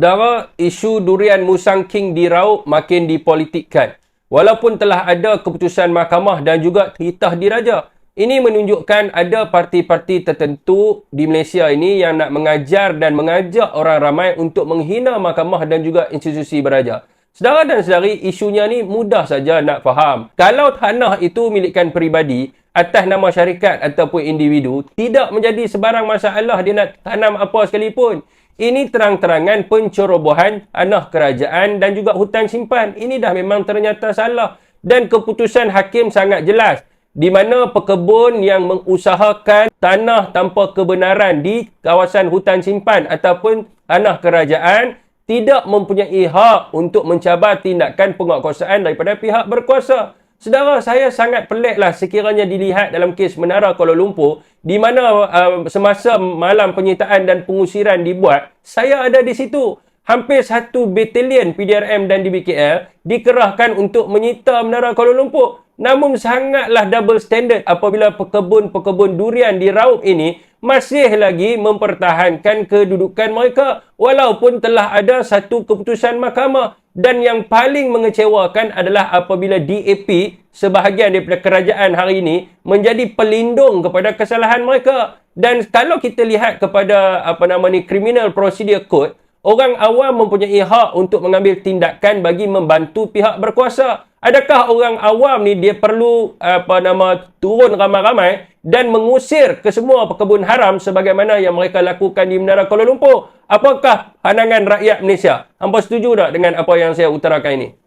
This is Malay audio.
Saudara, isu durian Musang King di Raub makin dipolitikkan. Walaupun telah ada keputusan mahkamah dan juga titah diraja. Ini menunjukkan ada parti-parti tertentu di Malaysia ini yang nak mengajar dan mengajak orang ramai untuk menghina mahkamah dan juga institusi beraja. Sedara dan sedari, isunya ni mudah saja nak faham. Kalau tanah itu milikkan peribadi, atas nama syarikat ataupun individu, tidak menjadi sebarang masalah dia nak tanam apa sekalipun. Ini terang-terangan pencorobohan tanah kerajaan dan juga hutan simpan. Ini dah memang ternyata salah. Dan keputusan hakim sangat jelas. Di mana pekebun yang mengusahakan tanah tanpa kebenaran di kawasan hutan simpan ataupun tanah kerajaan tidak mempunyai hak untuk mencabar tindakan penguatkuasaan daripada pihak berkuasa. Saudara, saya sangat peliklah sekiranya dilihat dalam kes Menara Kuala Lumpur di mana uh, semasa malam penyitaan dan pengusiran dibuat, saya ada di situ. Hampir satu batalion PDRM dan DBKL dikerahkan untuk menyita Menara Kuala Lumpur. Namun sangatlah double standard apabila pekebun-pekebun durian di Raub ini masih lagi mempertahankan kedudukan mereka walaupun telah ada satu keputusan mahkamah dan yang paling mengecewakan adalah apabila DAP sebahagian daripada kerajaan hari ini menjadi pelindung kepada kesalahan mereka. Dan kalau kita lihat kepada apa nama ni Criminal Procedure Code, orang awam mempunyai hak untuk mengambil tindakan bagi membantu pihak berkuasa. Adakah orang awam ni dia perlu apa nama turun ramai-ramai dan mengusir ke semua pekebun haram sebagaimana yang mereka lakukan di Menara Kuala Lumpur? Apakah pandangan rakyat Malaysia? Hampa setuju tak dengan apa yang saya utarakan ini?